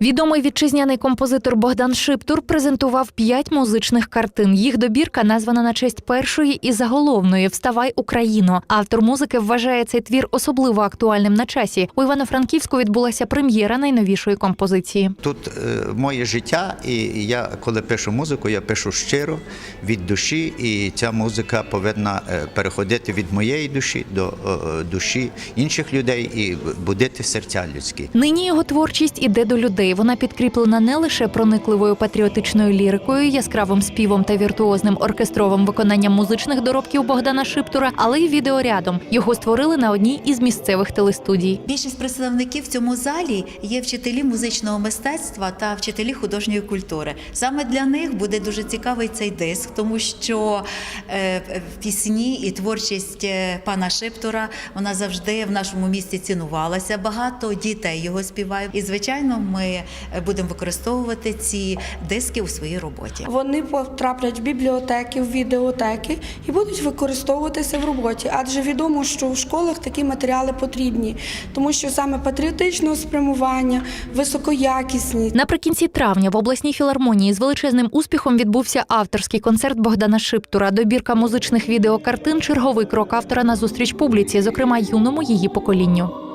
Відомий вітчизняний композитор Богдан Шиптур презентував п'ять музичних картин. Їх добірка названа на честь першої і заголовної Вставай Україно. Автор музики вважає цей твір особливо актуальним на часі. У Івано-Франківську відбулася прем'єра найновішої композиції. Тут е, моє життя, і я коли пишу музику, я пишу щиро від душі, і ця музика повинна е, переходити від моєї душі до е, душі інших людей і будити серця людські. Нині його творчість іде до людей. Вона підкріплена не лише проникливою патріотичною лірикою, яскравим співом та віртуозним оркестровим виконанням музичних доробків Богдана Шиптура, але й відеорядом. Його створили на одній із місцевих телестудій. Більшість представників в цьому залі є вчителі музичного мистецтва та вчителі художньої культури. Саме для них буде дуже цікавий цей диск, тому що е, пісні і творчість е, пана Шиптура вона завжди в нашому місті цінувалася. Багато дітей його співають. І звичайно, ми е, будемо використовувати ці диски у своїй роботі. Вони потраплять в бібліотеки, в відеотеки і будуть використовуватися в роботі. Адже відомо, що в школах такі матеріали потрібні, тому що саме патріотичного спрямування, високоякісні. Наприкінці травня в обласній філармонії з величезним успіхом відбувся авторський концерт Богдана Шиптура. Добірка музичних відеокартин черговий крок автора на зустріч публіці, зокрема юному її поколінню.